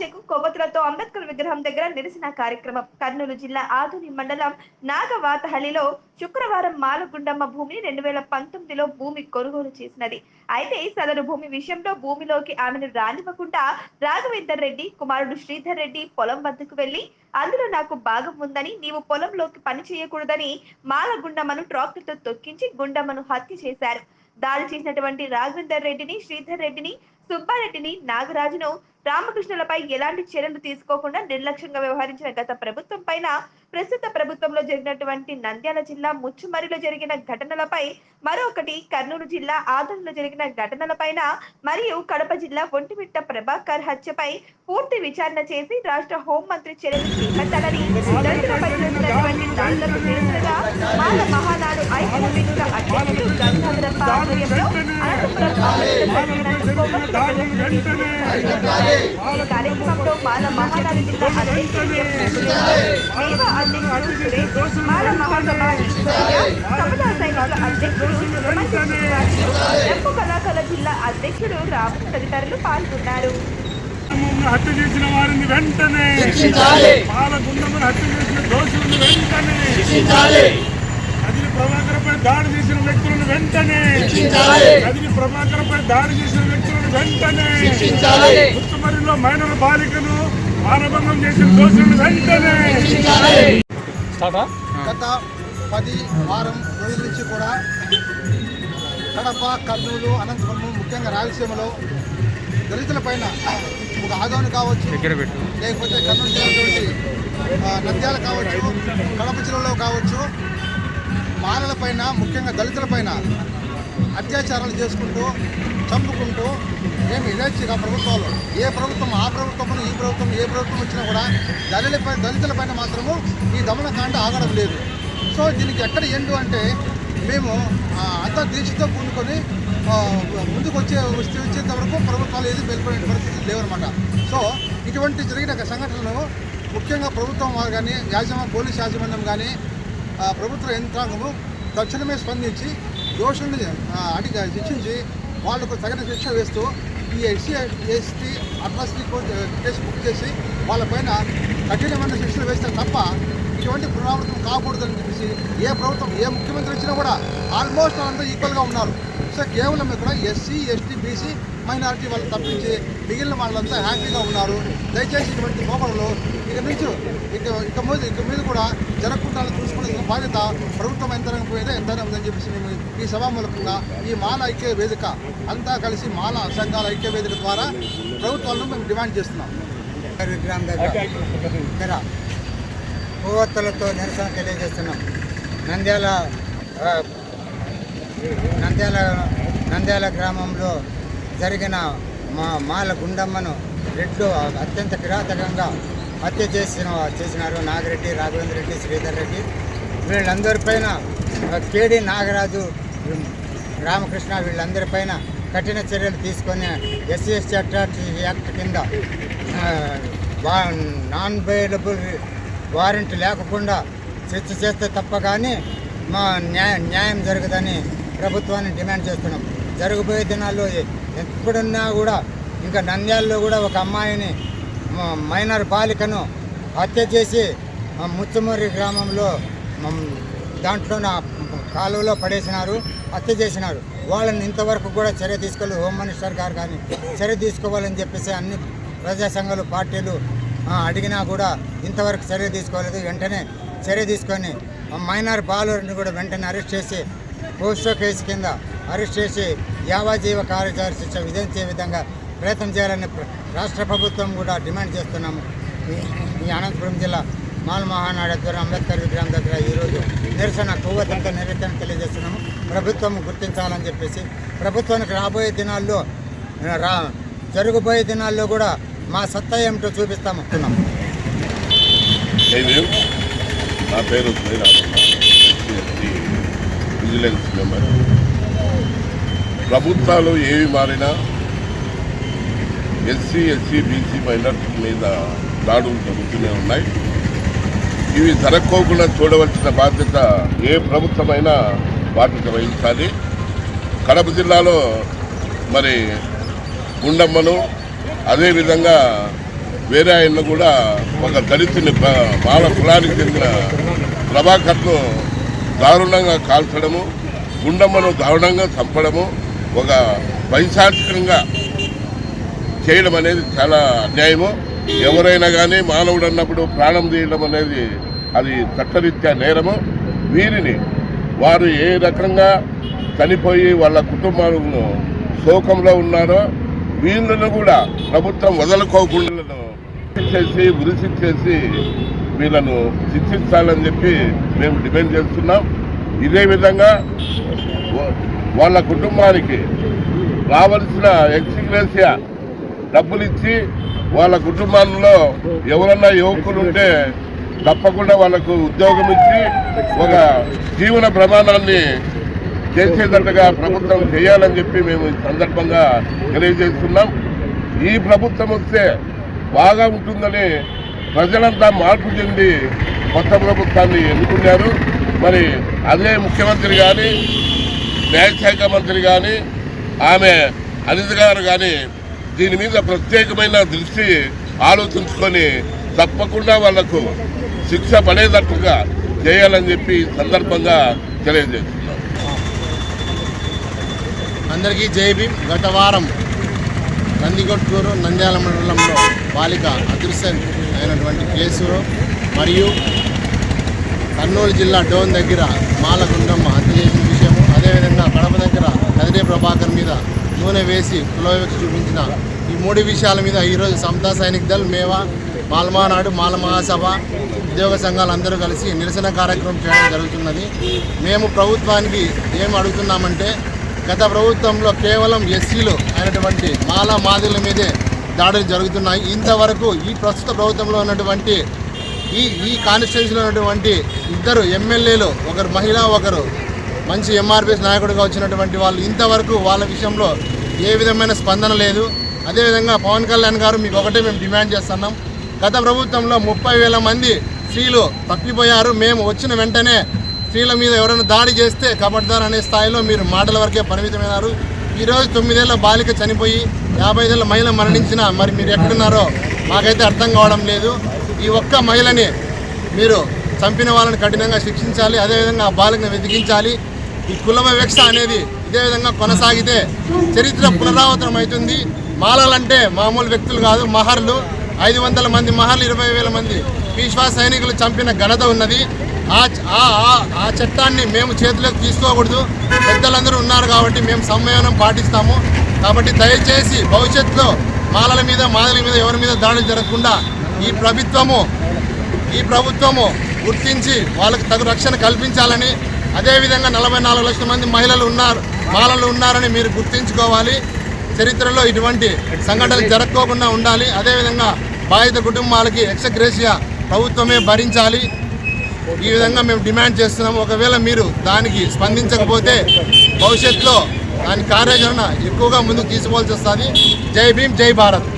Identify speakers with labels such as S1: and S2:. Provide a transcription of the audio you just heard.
S1: చెక్కు కొవ్వొత్తులతో అంబేద్కర్ విగ్రహం దగ్గర నిరసన కార్యక్రమం. కర్నూలు జిల్లా ఆధుని మండలం నాగవాతహళ్ళిలో శుక్రవారం మాలగుండమ్మ భూమిని రెండు వేల పంతొమ్మిదిలో భూమి కొనుగోలు చేసినది. అయితే సదరు భూమి విషయంలో భూమిలోకి ఆమెను రానివ్వకుండా రాఘవేందర్ రెడ్డి కుమారుడు శ్రీధర్ రెడ్డి పొలం వద్దకు వెళ్ళి అందులో నాకు భాగం ఉందని నీవు పొలంలోకి పని చేయకూడదని మాలగుండమ్మను ట్రాక్టర్తో తొక్కించి గుండమ్మను హత్య చేశారు. దాడి చేసినటువంటి రాఘవేందర్ రెడ్డిని శ్రీధర్ రెడ్డిని సుబ్బారెడ్డిని నాగరాజును రామకృష్ణులపై ఎలాంటి చర్యలు తీసుకోకుండా నిర్లక్ష్యంగా వ్యవహరించిన గత ప్రభుత్వం పైన ప్రస్తుత ప్రభుత్వంలో జరిగినటువంటి నంద్యాల జిల్లా ముచ్చుమరిలో జరిగిన ఘటనలపై మరొకటి కర్నూలు జిల్లా ఆదరణలో జరిగిన ఘటనలపైన మరియు కడప జిల్లా ఒంటిమిట్ట ప్రభాకర్ హత్యపై పూర్తి విచారణ చేసి రాష్ట్ర హోంమంత్రి చర్యలు చేపట్టాలని నిరసనగా మాల మహానాడు ఐక్య వేదిక అధ్యక్షుడు గంగాధరప్ప ఆధ్వర్యంలో కార్యక్రమంలో మాల మహానాడు జిల్లా అధ్యక్షుడు అధ్యక్షుడు సురేష్ మాల మహాసభ సముదాయ సైనికుల అధ్యక్షుడు జిల్లా అధ్యక్షుడు రాము తదితరులు పాల్గొన్నారు
S2: హత్య చేసిన వారిని వెంటనే పాలగుండమ్మను హత్య చేసిన దోషులను వెంటనే ప్రభాకర్పై దాడి చేసిన వ్యక్తులను వెంటనే కదిరి ప్రభాకర్పై దాడి చేసిన వ్యక్తులను వెంటనే ముత్తుమరిలో మైనర్ బాలికను మానభంగం చేసిన దోషులను వెంటనే
S3: గత పది వారం రోజుల నుంచి కూడా కడప కర్నూలు అనంతపురం ముఖ్యంగా రాయలసీమలో దళితుల పైన ఒక ఆదోని కావచ్చు. లేకపోతే కర్నూలు జిల్లాలోని నంద్యాల కావచ్చు కడప జిల్లాలో కావచ్చు. మాలల పైన ముఖ్యంగా దళితుల పైన అత్యాచారాలు చేసుకుంటూ చంపుకుంటూ ఏమి యథేచ్ఛగా ప్రభుత్వాలు? ఏ ప్రభుత్వం ఆ ప్రభుత్వం ఈ ప్రభుత్వం ఏ ప్రభుత్వం వచ్చినా కూడా దళితులపై దళితులపైన మాత్రము ఈ దమనకాండ ఆగడం లేదు. సో దీనికి ఎక్కడ ఎండు అంటే మేము అంత దీక్షతో కూడుకొని ముందుకు వచ్చే వస్తే వచ్చేంత వరకు ప్రభుత్వాలు ఏది వెళ్ళిపోయిన పరిస్థితి లేవన్నమాట. సో ఇటువంటి జరిగిన సంఘటనలు ముఖ్యంగా ప్రభుత్వం వారు కానీ యాజమాన్యం పోలీస్ యాజమాన్యం కానీ ప్రభుత్వ యంత్రాంగము తక్షణమే స్పందించి దోషుల్ని అడిగి శిక్షించి వాళ్ళకు తగిన శిక్ష వేస్తూ ఈ SC ST atrocity case book చేసి వాళ్ళపైన కఠినమైన శిక్షలు వేస్తే తప్ప ఇటువంటి పునరావృతం కాకూడదని చెప్పేసి ఏ ప్రభుత్వం ఏ ముఖ్యమంత్రి వచ్చినా కూడా ఆల్మోస్ట్ అందరూ ఈక్వల్గా ఉన్నారు. సో కేవలం ఇక్కడ ఎస్సీ ఎస్టీ బీసీ మైనారిటీ వాళ్ళు తప్పించి మిగిలిన వాళ్ళంతా హ్యాపీగా ఉన్నారు. దయచేసి ఇటువంటి మోకడలు ఇక నుంచి ఇక ఇక మీద ఇక మీద కూడా జరగకుండా చూసుకునే బాధ్యత ప్రభుత్వం యంత్రాంగం మీద ఎంతైనా ఉందని చెప్పేసి మేము ఈ సభామూలకంగా ఈ మాల ఐక్య వేదిక అంతా కలిసి మాల సంఘాల ఐక్య వేదిక ద్వారా ప్రభుత్వాలను మేము డిమాండ్ చేస్తున్నాం.
S4: విగ్రహం దగ్గర దగ్గర కొవ్వొత్తులతో నిరసన తెలియజేస్తున్నాం. నంద్యాల నంద్యాల నంద్యాల గ్రామంలో జరిగిన మా మాల గుండమ్మను రెడ్లు అత్యంత కిరాతకంగా హత్య చేసిన చేసినారు నాగిరెడ్డి రాఘవేంద్ర రెడ్డి శ్రీధర్ రెడ్డి. వీళ్ళందరిపైన కేడి నాగరాజు రామకృష్ణ వీళ్ళందరిపైన కఠిన చర్యలు తీసుకొని ఎస్సీ ఎస్టీ యాక్ట్ కింద వా- నాన్ బెయిలబుల్ వారెంట్ లేకుండా చర్చ చేస్తే తప్ప కానీ మా న్యాయం జరగదని ప్రభుత్వాన్ని డిమాండ్ చేస్తున్నాం. జరగబోయే దినాల్లో ఎప్పుడున్నా కూడా ఇంకా నంద్యాలలో కూడా ఒక అమ్మాయిని మైనర్ బాలికను హత్య చేసి ముచ్చుమూరి గ్రామంలో దాంట్లో నా కాలువలో పడేసినారు హత్య చేసినారు. వాళ్ళని ఇంతవరకు కూడా చర్య తీసుకోలేదు. హోమ్ మినిస్టర్ గారు కానీ చర్య తీసుకోవాలని చెప్పేసి అన్ని ప్రజా సంఘాలు పార్టీలు అడిగినా కూడా ఇంతవరకు చర్య తీసుకోలేదు. వెంటనే చర్య తీసుకొని మైనర్ బాలుని కూడా వెంటనే అరెస్ట్ చేసి పోస్టో కేసు కింద అరెస్ట్ చేసి యావాజీవ కార్యచార శిక్ష విధించే విధంగా ప్రయత్నం చేయాలని ప్ర- రాష్ట్ర ప్రభుత్వం కూడా డిమాండ్ చేస్తున్నాము ఈ- ఈ అనంతపురం జిల్లా మాల్ మహానాడు ఆధ్వర్యం అంబేద్కర్ విగ్రహం దగ్గర ఈరోజు నిరసన కొవ్వొత్తంతో నిరసన తెలియజేస్తున్నాము. ప్రభుత్వం గుర్తించాలని చెప్పేసి ప్రభుత్వానికి రాబోయే దినాల్లో రా జరగబోయే దినాల్లో కూడా మా సత్తా ఏమిటో చూపిస్తాము
S5: నా పేరు విజిలెన్స్ మెంబర్ ప్రభుత్వాలు ఏవి మారినా ఎస్సీ ఎస్సీ బీసీ మైనార్టీ మీద దాడులు జరుగుతూనే ఉన్నాయి. ఇవి జరక్కోకుండా చూడవలసిన బాధ్యత ఏ ప్రభుత్వమైనా బాధ్యత వహించాలి. కడప జిల్లాలో మరి గుండమ్మను అదేవిధంగా వేరే ఆయన కూడా ఒక దళితుని బాల కులానికి చెందిన ప్రభాకర్ను దారుణంగా కాల్చడము గుండమ్మను దారుణంగా చంపడము ఒక పైశాచికంగా చేయడం అనేది చాలా అన్యాయము. ఎవరైనా కానీ మానవుడు అన్నప్పుడు ప్రాణం తీయడం అనేది అది చట్టరీత్యా నేరము. వీరిని వారు ఏ రకంగా చనిపోయి వాళ్ళ కుటుంబాలను శోకంలో ఉన్నారో వీళ్ళను కూడా ప్రభుత్వం వదలుకోకుండా చేసి ఉరిసి చేసి వీళ్ళను శిక్షించాలని చెప్పి మేము డిమాండ్ చేస్తున్నాం. ఇదే విధంగా వాళ్ళ కుటుంబానికి రావాల్సిన ఎక్స్గ్రేసియా డబ్బులు ఇచ్చి వాళ్ళ కుటుంబాల్లో ఎవరన్నా యువకులు ఉంటే తప్పకుండా వాళ్ళకు ఉద్యోగం ఇచ్చి ఒక జీవన ప్రమాణాన్ని చేసేటట్టుగా ప్రభుత్వం చేయాలని చెప్పి మేము ఈ సందర్భంగా తెలియజేస్తున్నాం. ఈ ప్రభుత్వం వస్తే బాగా ఉంటుందని ప్రజలంతా మార్పు చెంది కొత్త ప్రభుత్వాన్ని ఎన్నుకున్నారు. మరి అదే ముఖ్యమంత్రి కానీ న్యాయశాఖ మంత్రి కానీ ఆమె అనిత గారు కానీ దీని మీద ప్రత్యేకమైన దృష్టి ఆలోచించుకొని తప్పకుండా వాళ్ళకు శిక్ష పడేటట్టుగా చేయాలని చెప్పి సందర్భంగా తెలియజేస్తున్నాం.
S6: అందరికీ జై భీమ్. గత వారం నందిగొట్టూరు నంద్యాల మండలంలో బాలిక అదృశ్యం అయినటువంటి కేసు మరియు కర్నూలు జిల్లా డోన్ దగ్గర మాలగుండమ్మ హత్య చేసిన విషయము అదేవిధంగా కడప దగ్గర కదిరే ప్రభాకర్ మీద నూనె వేసి కులవేక్ష చూపించిన ఈ మూడు విషయాల మీద ఈరోజు సమతా సైనిక దళ్ మేవా మాల్మానాడు మాల మహాసభ ఉద్యోగ సంఘాలు అందరూ కలిసి నిరసన కార్యక్రమం చేయడం జరుగుతున్నది. మేము ప్రభుత్వానికి ఏం అడుగుతున్నామంటే గత ప్రభుత్వంలో కేవలం ఎస్సీలు అయినటువంటి మాలా మాదిల మీదే దాడులు జరుగుతున్నాయి. ఇంతవరకు ఈ ప్రస్తుత ప్రభుత్వంలో ఉన్నటువంటి ఈ ఈ కాన్స్టిట్యున్సీలో ఉన్నటువంటి ఇద్దరు ఎమ్మెల్యేలు ఒకరు మహిళ ఒకరు మంచి ఎంఆర్పిఎస్ నాయకుడిగా వచ్చినటువంటి వాళ్ళు ఇంతవరకు వాళ్ళ విషయంలో ఏ విధమైన స్పందన లేదు. అదేవిధంగా పవన్ కళ్యాణ్ గారు మీకు ఒకటే మేము డిమాండ్ చేస్తున్నాం. గత ప్రభుత్వంలో ముప్పై వేల మంది స్త్రీలు తప్పిపోయారు. మేము వచ్చిన వెంటనే స్త్రీల మీద ఎవరైనా దాడి చేస్తే కబడ్దార్ అనే స్థాయిలో మీరు మాటల వరకే పరిమితమైనారు. ఈరోజు తొమ్మిదేళ్ళ బాలిక చనిపోయి యాభై ఐదేళ్ళ మహిళ మరణించిన మరి మీరు ఎక్కడున్నారో మాకైతే అర్థం కావడం లేదు. ఈ ఒక్క మహిళని మీరు చంపిన వాళ్ళని కఠినంగా శిక్షించాలి అదేవిధంగా ఆ బాలికను వెతికించాలి. ఈ కుల వివక్ష అనేది ఇదే విధంగా కొనసాగితే చరిత్ర పునరావృతం అవుతుంది మాలలంటే మామూలు వ్యక్తులు కాదు మహర్లు. ఐదు వందల మంది మహర్లు ఇరవై వేల మంది పీష్వా సైనికులు చంపిన ఘనత ఉన్నది. ఆ ఆ- ఆ- ఆ చట్టాన్ని మేము చేతిలోకి తీసుకోకూడదు. పెద్దలందరూ ఉన్నారు కాబట్టి మేము సంయమనం పాటిస్తాము. కాబట్టి దయచేసి భవిష్యత్తులో మాలల మీద మాదల మీద ఎవరి మీద దాడులు జరగకుండా ఈ ప్రభుత్వము ఈ ప్రభుత్వము గుర్తించి వాళ్ళకి తగు రక్షణ కల్పించాలని అదేవిధంగా నలభై నాలుగు లక్షల మంది మహిళలు ఉన్నారు మాలలు ఉన్నారని మీరు గుర్తించుకోవాలి. చరిత్రలో ఇటువంటి సంఘటనలు జరగకోకుండా ఉండాలి. అదేవిధంగా బాధిత కుటుంబాలకి ఎక్సగ్రేషియా ప్రభుత్వమే భరించాలి. ఈ విధంగా మేము డిమాండ్ చేస్తున్నాం. ఒకవేళ మీరు దానికి స్పందించకపోతే భవిష్యత్తులో దాని కార్యాచరణ ఎక్కువగా ముందుకు తీసుకోవాల్సి వస్తుంది. జై భీమ్ జై భారత్.